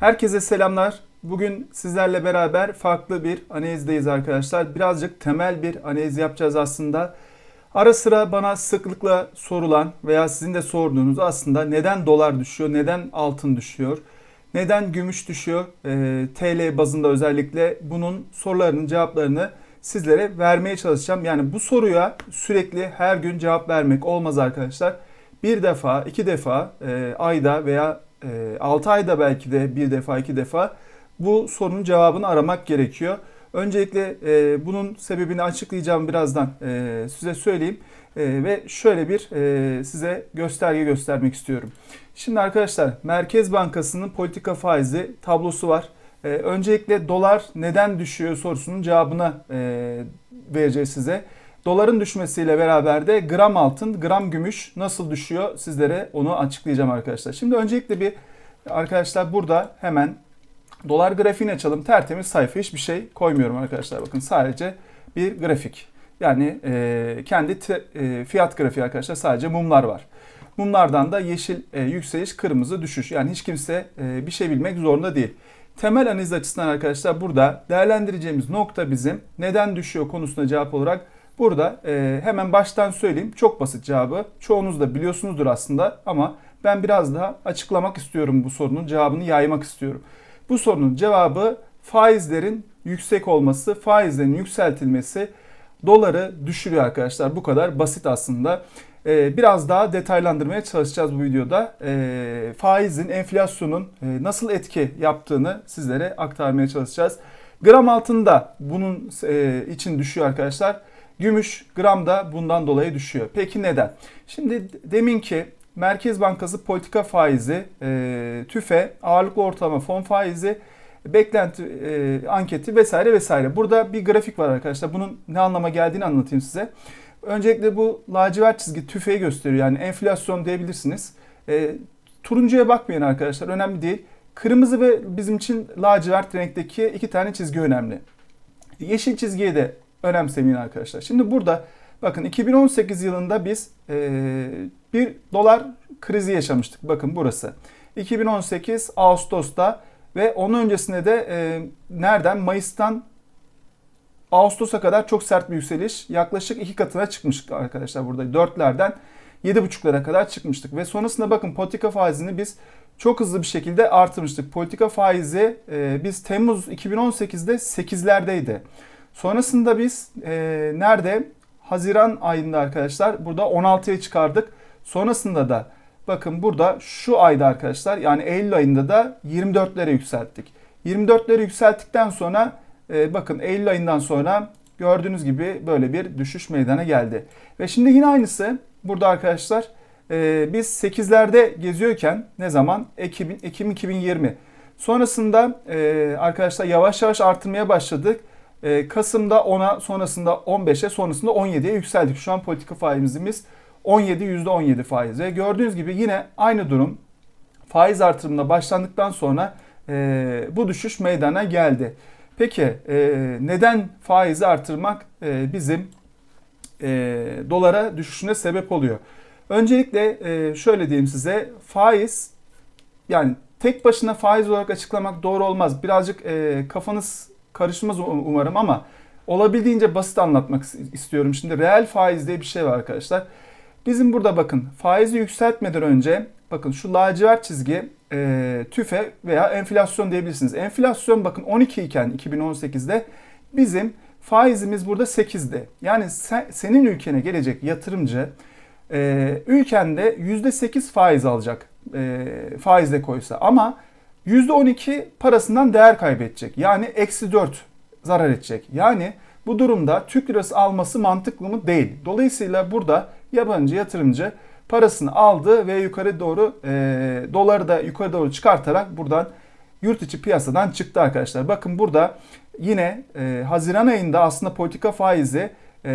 Herkese selamlar. Bugün sizlerle beraber farklı bir analizdeyiz arkadaşlar. Birazcık temel bir analiz yapacağız aslında. Ara sıra bana sıklıkla sorulan veya sizin de sorduğunuz aslında neden dolar düşüyor, neden altın düşüyor, neden gümüş düşüyor, e, TL bazında özellikle bunun sorularının cevaplarını sizlere vermeye çalışacağım. Yani bu soruya sürekli her gün cevap vermek olmaz arkadaşlar. Bir defa, iki defa e, ayda veya 6 ayda belki de bir defa, iki defa bu sorunun cevabını aramak gerekiyor. Öncelikle e, bunun sebebini açıklayacağım birazdan e, size söyleyeyim. E, ve şöyle bir e, size gösterge göstermek istiyorum. Şimdi arkadaşlar Merkez Bankası'nın politika faizi tablosu var. E, öncelikle dolar neden düşüyor sorusunun cevabını e, vereceğiz size. Doların düşmesiyle beraber de gram altın, gram gümüş nasıl düşüyor sizlere onu açıklayacağım arkadaşlar. Şimdi öncelikle bir arkadaşlar burada hemen dolar grafiğini açalım. Tertemiz sayfa hiçbir şey koymuyorum arkadaşlar. Bakın sadece bir grafik. Yani e, kendi te, e, fiyat grafiği arkadaşlar sadece mumlar var. Mumlardan da yeşil e, yükseliş, kırmızı düşüş. Yani hiç kimse e, bir şey bilmek zorunda değil. Temel analiz açısından arkadaşlar burada değerlendireceğimiz nokta bizim neden düşüyor konusuna cevap olarak Burada e, hemen baştan söyleyeyim. Çok basit cevabı. Çoğunuz da biliyorsunuzdur aslında ama ben biraz daha açıklamak istiyorum bu sorunun cevabını yaymak istiyorum. Bu sorunun cevabı faizlerin yüksek olması, faizlerin yükseltilmesi doları düşürüyor arkadaşlar. Bu kadar basit aslında. Ee, biraz daha detaylandırmaya çalışacağız bu videoda. Ee, faizin, enflasyonun e, nasıl etki yaptığını sizlere aktarmaya çalışacağız. Gram altında bunun e, için düşüyor arkadaşlar. Gümüş gram da bundan dolayı düşüyor. Peki neden? Şimdi demin ki Merkez Bankası politika faizi, e, tüfe, ağırlıklı ortalama fon faizi, beklenti e, anketi vesaire vesaire. Burada bir grafik var arkadaşlar. Bunun ne anlama geldiğini anlatayım size. Öncelikle bu lacivert çizgi tüfeği gösteriyor. Yani enflasyon diyebilirsiniz. E, turuncuya bakmayın arkadaşlar. Önemli değil. Kırmızı ve bizim için lacivert renkteki iki tane çizgi önemli. Yeşil çizgiye de önemsemeyin arkadaşlar. Şimdi burada bakın 2018 yılında biz e, bir dolar krizi yaşamıştık. Bakın burası. 2018 Ağustos'ta ve onun öncesinde de e, nereden? Mayıs'tan Ağustos'a kadar çok sert bir yükseliş. Yaklaşık iki katına çıkmıştık arkadaşlar burada. Dörtlerden 7,5'lara kadar çıkmıştık. Ve sonrasında bakın politika faizini biz çok hızlı bir şekilde artırmıştık. Politika faizi e, biz Temmuz 2018'de 8'lerdeydi. Sonrasında biz e, nerede? Haziran ayında arkadaşlar burada 16'ya çıkardık. Sonrasında da bakın burada şu ayda arkadaşlar yani Eylül ayında da 24'lere yükselttik. 24'leri yükselttikten sonra e, bakın Eylül ayından sonra gördüğünüz gibi böyle bir düşüş meydana geldi. Ve şimdi yine aynısı burada arkadaşlar e, biz 8'lerde geziyorken ne zaman? Ekim, Ekim 2020. Sonrasında e, arkadaşlar yavaş yavaş artırmaya başladık. Ee, Kasım'da 10'a sonrasında 15'e sonrasında 17'ye yükseldik. Şu an politika faizimiz 17 %17 faiz. Ve gördüğünüz gibi yine aynı durum faiz artırımına başlandıktan sonra e, bu düşüş meydana geldi. Peki e, neden faizi artırmak e, bizim e, dolara düşüşüne sebep oluyor? Öncelikle e, şöyle diyeyim size faiz yani tek başına faiz olarak açıklamak doğru olmaz. Birazcık e, kafanız karışmaz umarım ama olabildiğince basit anlatmak istiyorum. Şimdi reel faiz diye bir şey var arkadaşlar. Bizim burada bakın faizi yükseltmeden önce bakın şu lacivert çizgi e, tüfe veya enflasyon diyebilirsiniz. Enflasyon bakın 12 iken 2018'de bizim faizimiz burada 8'di. Yani sen, senin ülkene gelecek yatırımcı e, ülkende %8 faiz alacak e, faizle koysa ama %12 parasından değer kaybedecek. Yani eksi 4 zarar edecek. Yani bu durumda Türk lirası alması mantıklı mı? Değil. Dolayısıyla burada yabancı yatırımcı parasını aldı ve yukarı doğru e, doları da yukarı doğru çıkartarak buradan yurt içi piyasadan çıktı arkadaşlar. Bakın burada yine e, Haziran ayında aslında politika faizi e,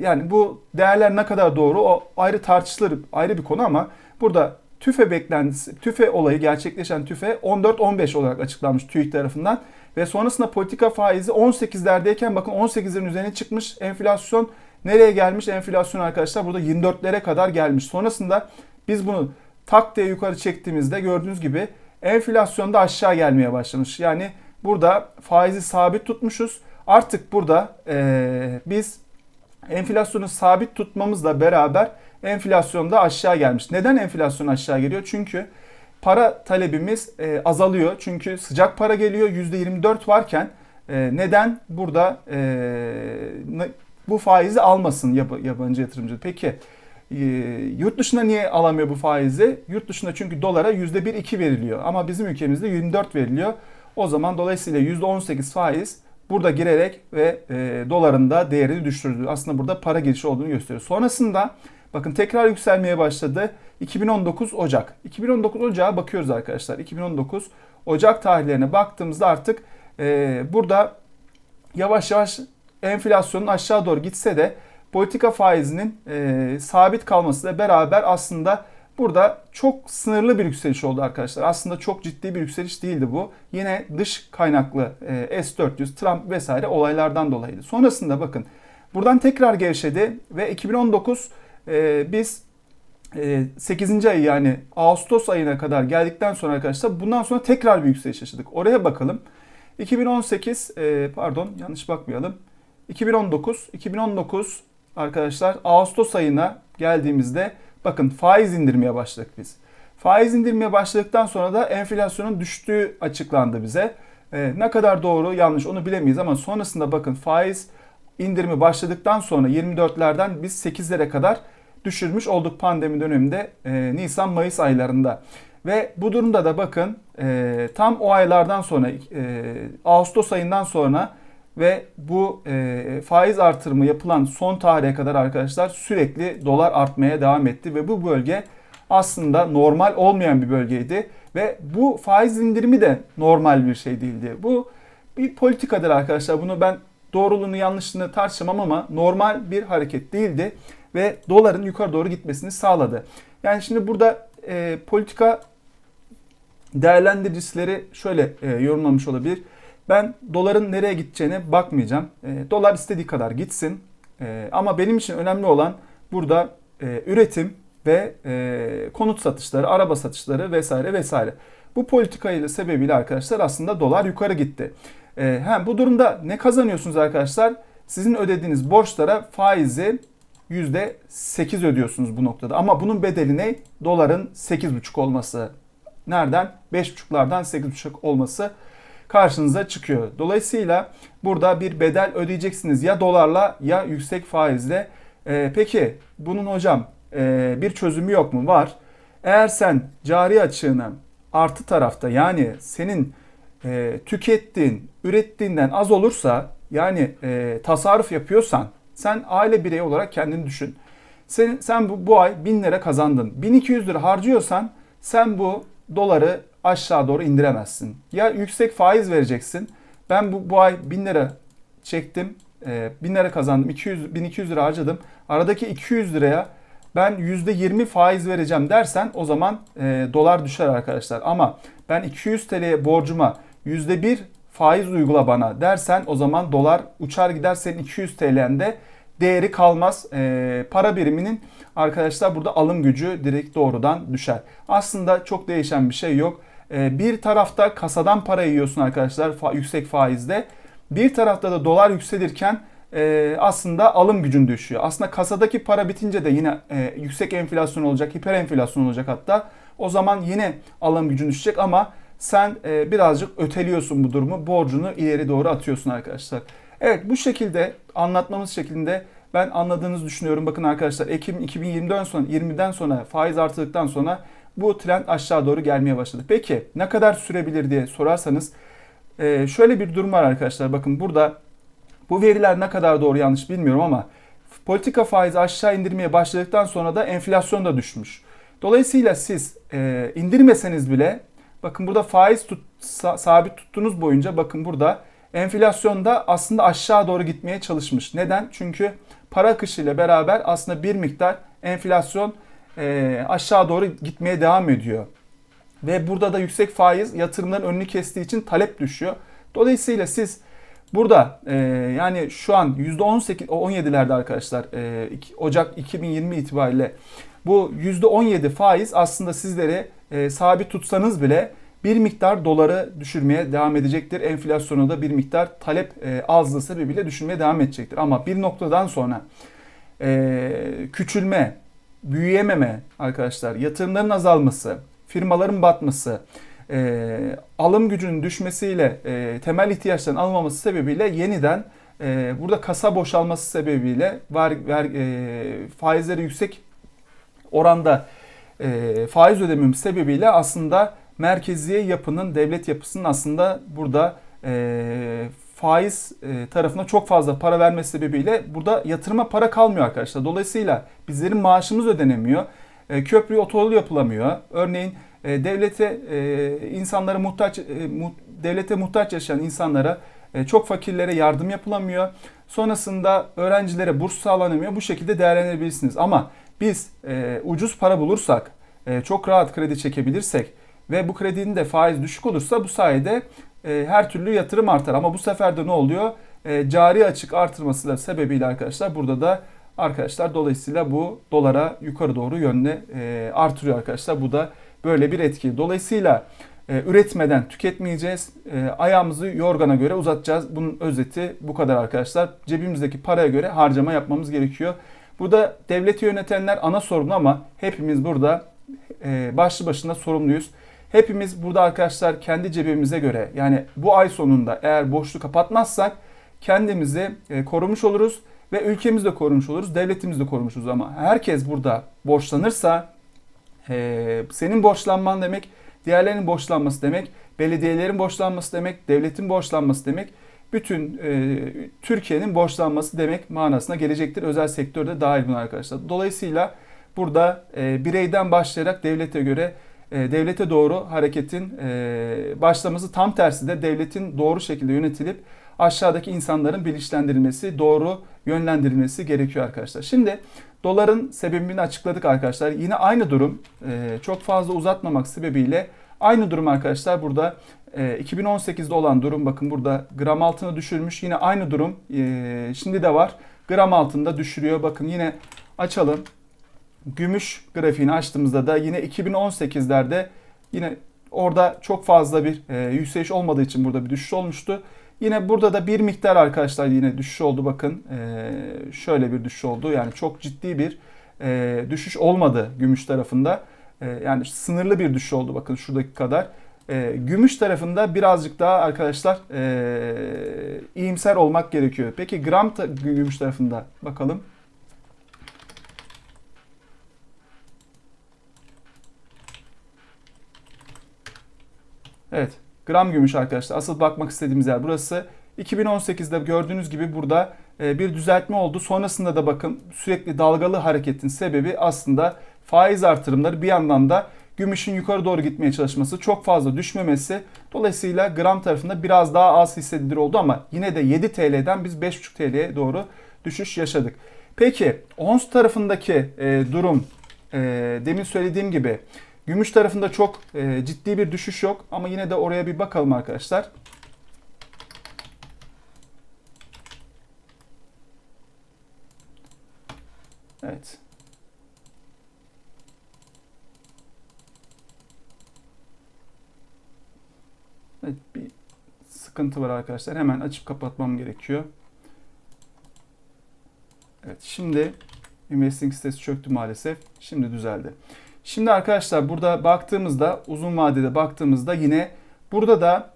yani bu değerler ne kadar doğru o ayrı tartışılır ayrı bir konu ama burada TÜFE beklentisi, TÜFE olayı gerçekleşen TÜFE 14-15 olarak açıklanmış TÜİK tarafından. Ve sonrasında politika faizi 18'lerdeyken bakın 18'lerin üzerine çıkmış. Enflasyon nereye gelmiş? Enflasyon arkadaşlar burada 24'lere kadar gelmiş. Sonrasında biz bunu tak diye yukarı çektiğimizde gördüğünüz gibi enflasyon da aşağı gelmeye başlamış. Yani burada faizi sabit tutmuşuz. Artık burada e, biz enflasyonu sabit tutmamızla beraber enflasyon da aşağı gelmiş. Neden enflasyon aşağı geliyor? Çünkü para talebimiz e, azalıyor. Çünkü sıcak para geliyor %24 varken e, neden burada e, bu faizi almasın yab yabancı yatırımcı? Peki e, yurt dışında niye alamıyor bu faizi? Yurt dışında çünkü dolara %1-2 veriliyor ama bizim ülkemizde 24 veriliyor. O zaman dolayısıyla %18 faiz burada girerek ve e, doların da değerini düşürdü. Aslında burada para girişi olduğunu gösteriyor. Sonrasında bakın tekrar yükselmeye başladı. 2019 Ocak. 2019 Ocak'a bakıyoruz arkadaşlar. 2019 Ocak tarihlerine baktığımızda artık e, burada yavaş yavaş enflasyonun aşağı doğru gitse de politika faizinin e, sabit kalmasıyla beraber aslında burada çok sınırlı bir yükseliş oldu arkadaşlar. Aslında çok ciddi bir yükseliş değildi bu. Yine dış kaynaklı e, S-400, Trump vesaire olaylardan dolayıydı. Sonrasında bakın buradan tekrar gevşedi ve 2019 e, biz 8. E, ayı yani Ağustos ayına kadar geldikten sonra arkadaşlar bundan sonra tekrar bir yükseliş yaşadık. Oraya bakalım. 2018 e, pardon yanlış bakmayalım. 2019 2019 arkadaşlar Ağustos ayına geldiğimizde bakın faiz indirmeye başladık biz. Faiz indirmeye başladıktan sonra da enflasyonun düştüğü açıklandı bize. Ee, ne kadar doğru yanlış onu bilemeyiz ama sonrasında bakın faiz indirimi başladıktan sonra 24'lerden biz 8'lere kadar düşürmüş olduk pandemi döneminde e, Nisan-Mayıs aylarında. Ve bu durumda da bakın e, tam o aylardan sonra e, Ağustos ayından sonra ve bu e, faiz artırımı yapılan son tarihe kadar arkadaşlar sürekli dolar artmaya devam etti ve bu bölge aslında normal olmayan bir bölgeydi ve bu faiz indirimi de normal bir şey değildi. Bu bir politikadır arkadaşlar. Bunu ben doğruluğunu yanlışlığını tartışamam ama normal bir hareket değildi ve doların yukarı doğru gitmesini sağladı. Yani şimdi burada e, politika değerlendiricileri şöyle e, yorumlamış olabilir. Ben doların nereye gideceğine bakmayacağım. E, dolar istediği kadar gitsin. E, ama benim için önemli olan burada e, üretim ve e, konut satışları, araba satışları vesaire vesaire. Bu politikayla sebebiyle arkadaşlar aslında dolar yukarı gitti. E, hem bu durumda ne kazanıyorsunuz arkadaşlar? Sizin ödediğiniz borçlara faizi %8 ödüyorsunuz bu noktada. Ama bunun bedeli ne? Doların 8,5 olması. Nereden? 5,5'lardan 8,5 olması karşınıza çıkıyor. Dolayısıyla burada bir bedel ödeyeceksiniz ya dolarla ya yüksek faizle. Ee, peki bunun hocam e, bir çözümü yok mu? Var. Eğer sen cari açığını artı tarafta yani senin e, tükettiğin, ürettiğinden az olursa yani e, tasarruf yapıyorsan sen aile bireyi olarak kendini düşün. Sen, sen bu, bu ay 1000 lira kazandın. 1200 lira harcıyorsan sen bu doları aşağı doğru indiremezsin. Ya yüksek faiz vereceksin. Ben bu, bu ay 1000 lira çektim. E, 1000 lira kazandım. 200, 1200 lira harcadım. Aradaki 200 liraya ben %20 faiz vereceğim dersen o zaman e, dolar düşer arkadaşlar. Ama ben 200 TL'ye borcuma %1 faiz uygula bana dersen o zaman dolar uçar gider senin 200 TL'nde değeri kalmaz. E, para biriminin arkadaşlar burada alım gücü direkt doğrudan düşer. Aslında çok değişen bir şey yok. E, bir tarafta kasadan para yiyorsun arkadaşlar fa yüksek faizde. Bir tarafta da dolar yükselirken e, aslında alım gücün düşüyor. Aslında kasadaki para bitince de yine e, yüksek enflasyon olacak, hiper enflasyon olacak hatta. O zaman yine alım gücün düşecek ama sen e, birazcık öteliyorsun bu durumu. Borcunu ileri doğru atıyorsun arkadaşlar. Evet bu şekilde anlatmamız şeklinde ben anladığınızı düşünüyorum. Bakın arkadaşlar Ekim 2020'den sonra 20'den sonra faiz artırdıktan sonra bu trend aşağı doğru gelmeye başladı. Peki ne kadar sürebilir diye sorarsanız e, şöyle bir durum var arkadaşlar. Bakın burada bu veriler ne kadar doğru yanlış bilmiyorum ama politika faizi aşağı indirmeye başladıktan sonra da enflasyon da düşmüş. Dolayısıyla siz e, indirmeseniz bile bakın burada faiz tut, sabit tuttuğunuz boyunca bakın burada enflasyonda aslında aşağı doğru gitmeye çalışmış. Neden? Çünkü para akışı ile beraber aslında bir miktar enflasyon e, aşağı doğru gitmeye devam ediyor. Ve burada da yüksek faiz yatırımların önünü kestiği için talep düşüyor. Dolayısıyla siz burada e, yani şu an %18 17'lerde arkadaşlar e, Ocak 2020 itibariyle bu %17 faiz aslında sizleri e, sabit tutsanız bile bir miktar doları düşürmeye devam edecektir. Enflasyona da bir miktar talep e, azlığı sebebiyle düşürmeye devam edecektir. Ama bir noktadan sonra e, küçülme, büyüyememe arkadaşlar, yatırımların azalması, firmaların batması, e, alım gücünün düşmesiyle e, temel ihtiyaçların alınmaması sebebiyle yeniden e, burada kasa boşalması sebebiyle var, ver, e, faizleri yüksek oranda e, faiz ödememiz sebebiyle aslında merkezi yapının, devlet yapısının aslında burada e, faiz e, tarafına çok fazla para vermesi sebebiyle burada yatırıma para kalmıyor arkadaşlar. Dolayısıyla bizlerin maaşımız ödenemiyor. E, köprü otoyolu yapılamıyor. Örneğin e, devlete insanlara muhtaç mu, devlete muhtaç yaşayan insanlara çok fakirlere yardım yapılamıyor. Sonrasında öğrencilere burs sağlanamıyor. Bu şekilde değerlendirebilirsiniz. Ama biz ucuz para bulursak, çok rahat kredi çekebilirsek ve bu kredinin de faiz düşük olursa bu sayede e, her türlü yatırım artar. Ama bu sefer de ne oluyor? E, cari açık artırması sebebiyle arkadaşlar burada da arkadaşlar dolayısıyla bu dolara yukarı doğru yönde e, artırıyor arkadaşlar. Bu da böyle bir etki. Dolayısıyla e, üretmeden tüketmeyeceğiz. E, ayağımızı yorgana göre uzatacağız. Bunun özeti bu kadar arkadaşlar. Cebimizdeki paraya göre harcama yapmamız gerekiyor. Burada devleti yönetenler ana sorumlu ama hepimiz burada e, başlı başına sorumluyuz. Hepimiz burada arkadaşlar kendi cebimize göre yani bu ay sonunda eğer boşluğu kapatmazsak kendimizi e, korumuş oluruz ve ülkemizi de korumuş oluruz, devletimizi de korumuş oluruz ama herkes burada borçlanırsa e, senin borçlanman demek, diğerlerinin borçlanması demek, belediyelerin borçlanması demek, devletin borçlanması demek, bütün e, Türkiye'nin borçlanması demek manasına gelecektir. Özel sektörde dahil buna arkadaşlar. Dolayısıyla burada bireyden başlayarak devlete göre e, devlete doğru hareketin e, başlaması tam tersi de devletin doğru şekilde yönetilip aşağıdaki insanların bilinçlendirilmesi, doğru yönlendirilmesi gerekiyor arkadaşlar. Şimdi doların sebebini açıkladık arkadaşlar. Yine aynı durum e, çok fazla uzatmamak sebebiyle aynı durum arkadaşlar burada 2018'de olan durum bakın burada gram altına düşürmüş. Yine aynı durum şimdi de var. Gram altında düşürüyor. Bakın yine açalım. Gümüş grafiğini açtığımızda da yine 2018'lerde yine orada çok fazla bir e, yükseliş olmadığı için burada bir düşüş olmuştu. Yine burada da bir miktar arkadaşlar yine düşüş oldu bakın. E, şöyle bir düşüş oldu. Yani çok ciddi bir e, düşüş olmadı gümüş tarafında. E, yani sınırlı bir düşüş oldu bakın şuradaki kadar. E, gümüş tarafında birazcık daha arkadaşlar e, iyimser olmak gerekiyor. Peki gram ta, gümüş tarafında bakalım. Evet. Gram gümüş arkadaşlar. Asıl bakmak istediğimiz yer burası. 2018'de gördüğünüz gibi burada e, bir düzeltme oldu. Sonrasında da bakın sürekli dalgalı hareketin sebebi aslında faiz artırımları bir yandan da gümüşün yukarı doğru gitmeye çalışması, çok fazla düşmemesi. Dolayısıyla gram tarafında biraz daha az hissedilir oldu ama yine de 7 TL'den biz 5,5 TL'ye doğru düşüş yaşadık. Peki ons tarafındaki e, durum e, demin söylediğim gibi Gümüş tarafında çok e, ciddi bir düşüş yok ama yine de oraya bir bakalım arkadaşlar. Evet. Evet bir sıkıntı var arkadaşlar. Hemen açıp kapatmam gerekiyor. Evet şimdi investing sitesi çöktü maalesef. Şimdi düzeldi. Şimdi arkadaşlar burada baktığımızda uzun vadede baktığımızda yine burada da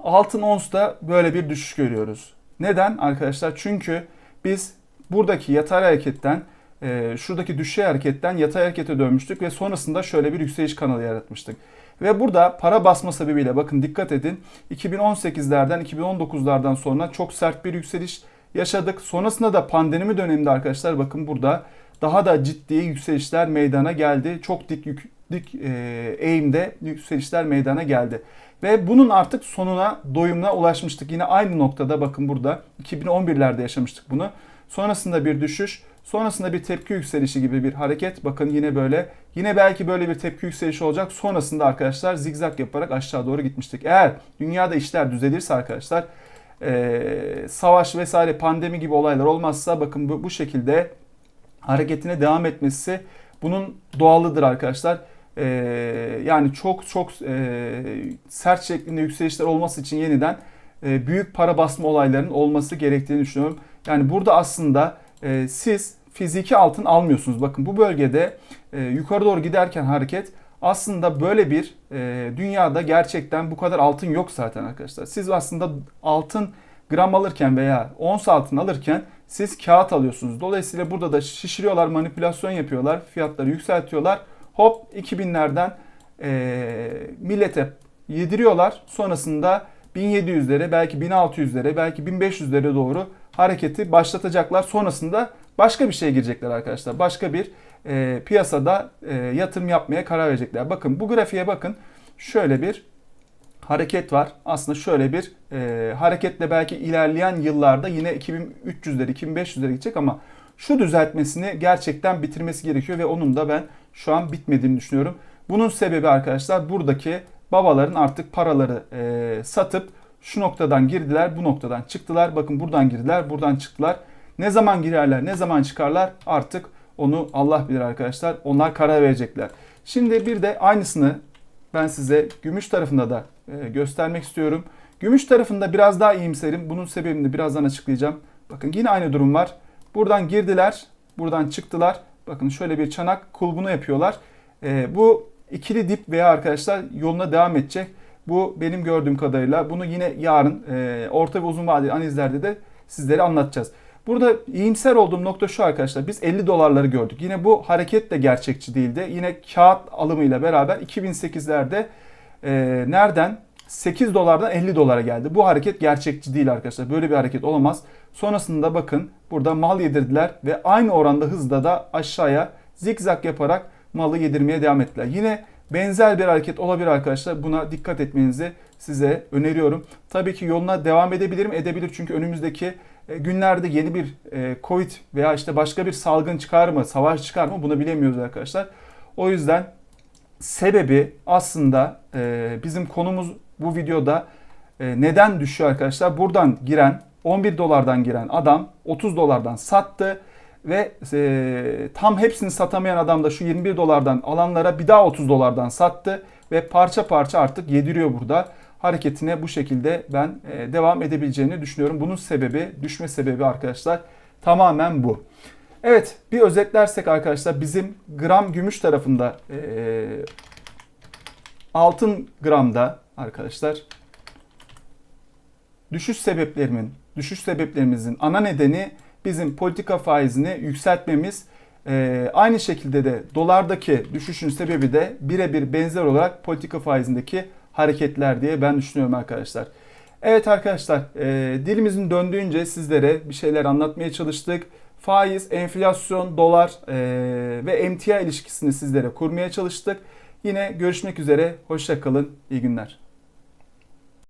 altın onsta böyle bir düşüş görüyoruz. Neden arkadaşlar? Çünkü biz buradaki yatay hareketten e, şuradaki düşey hareketten yatay harekete dönmüştük ve sonrasında şöyle bir yükseliş kanalı yaratmıştık. Ve burada para basma sebebiyle bakın dikkat edin 2018'lerden 2019'lardan sonra çok sert bir yükseliş yaşadık. Sonrasında da pandemi döneminde arkadaşlar bakın burada daha da ciddi yükselişler meydana geldi. Çok dik yük, dik e, eğimde yükselişler meydana geldi. Ve bunun artık sonuna, doyumuna ulaşmıştık. Yine aynı noktada bakın burada 2011'lerde yaşamıştık bunu. Sonrasında bir düşüş, sonrasında bir tepki yükselişi gibi bir hareket. Bakın yine böyle, yine belki böyle bir tepki yükselişi olacak. Sonrasında arkadaşlar zigzag yaparak aşağı doğru gitmiştik. Eğer dünyada işler düzelirse arkadaşlar, e, savaş vesaire pandemi gibi olaylar olmazsa bakın bu, bu şekilde hareketine devam etmesi bunun doğalıdır arkadaşlar. e, yani çok çok e, sert şeklinde yükselişler olması için yeniden e, büyük para basma olaylarının olması gerektiğini düşünüyorum. Yani burada aslında e, siz fiziki altın almıyorsunuz. Bakın bu bölgede e, yukarı doğru giderken hareket aslında böyle bir e, dünyada gerçekten bu kadar altın yok zaten arkadaşlar. Siz aslında altın gram alırken veya ons altın alırken siz kağıt alıyorsunuz. Dolayısıyla burada da şişiriyorlar, manipülasyon yapıyorlar, fiyatları yükseltiyorlar. Hop 2000'lerden e, millete yediriyorlar. Sonrasında 1700'lere, belki 1600'lere, belki 1500'lere doğru hareketi başlatacaklar. Sonrasında başka bir şeye girecekler arkadaşlar. Başka bir e, piyasada e, yatırım yapmaya karar verecekler. Bakın bu grafiğe bakın. Şöyle bir hareket var. Aslında şöyle bir e, hareketle belki ilerleyen yıllarda yine 2300'lere 2500'lere gidecek ama şu düzeltmesini gerçekten bitirmesi gerekiyor ve onun da ben şu an bitmediğini düşünüyorum. Bunun sebebi arkadaşlar buradaki babaların artık paraları e, satıp şu noktadan girdiler, bu noktadan çıktılar. Bakın buradan girdiler, buradan çıktılar. Ne zaman girerler, ne zaman çıkarlar artık onu Allah bilir arkadaşlar. Onlar karar verecekler. Şimdi bir de aynısını ben size gümüş tarafında da göstermek istiyorum. Gümüş tarafında biraz daha iyimserim. Bunun sebebini birazdan açıklayacağım. Bakın yine aynı durum var. Buradan girdiler, buradan çıktılar. Bakın şöyle bir çanak kulbunu yapıyorlar. E, bu ikili dip veya arkadaşlar yoluna devam edecek. Bu benim gördüğüm kadarıyla. Bunu yine yarın e, orta ve uzun vadeli analizlerde de sizlere anlatacağız. Burada iyimser olduğum nokta şu arkadaşlar. Biz 50 dolarları gördük. Yine bu hareket de gerçekçi değildi. Yine kağıt alımıyla beraber 2008'lerde e, nereden? 8 dolardan 50 dolara geldi. Bu hareket gerçekçi değil arkadaşlar. Böyle bir hareket olamaz. Sonrasında bakın burada mal yedirdiler ve aynı oranda hızda da aşağıya zigzag yaparak malı yedirmeye devam ettiler. Yine benzer bir hareket olabilir arkadaşlar. Buna dikkat etmenizi size öneriyorum. Tabii ki yoluna devam edebilirim. Edebilir çünkü önümüzdeki e, günlerde yeni bir e, Covid veya işte başka bir salgın çıkar mı, savaş çıkar mı bunu bilemiyoruz arkadaşlar. O yüzden sebebi aslında e, bizim konumuz bu videoda neden düşüyor arkadaşlar? Buradan giren 11 dolardan giren adam 30 dolardan sattı ve tam hepsini satamayan adam da şu 21 dolardan alanlara bir daha 30 dolardan sattı ve parça parça artık yediriyor burada hareketine bu şekilde ben e, devam edebileceğini düşünüyorum. Bunun sebebi, düşme sebebi arkadaşlar tamamen bu. Evet bir özetlersek arkadaşlar bizim gram gümüş tarafında e, altın gramda arkadaşlar düşüş sebeplerimin, düşüş sebeplerimizin ana nedeni bizim politika faizini yükseltmemiz. Ee, aynı şekilde de dolardaki düşüşün sebebi de birebir benzer olarak politika faizindeki hareketler diye ben düşünüyorum arkadaşlar. Evet arkadaşlar e, dilimizin döndüğünce sizlere bir şeyler anlatmaya çalıştık. Faiz, enflasyon, dolar e, ve emtia ilişkisini sizlere kurmaya çalıştık. Yine görüşmek üzere. Hoşçakalın. İyi günler.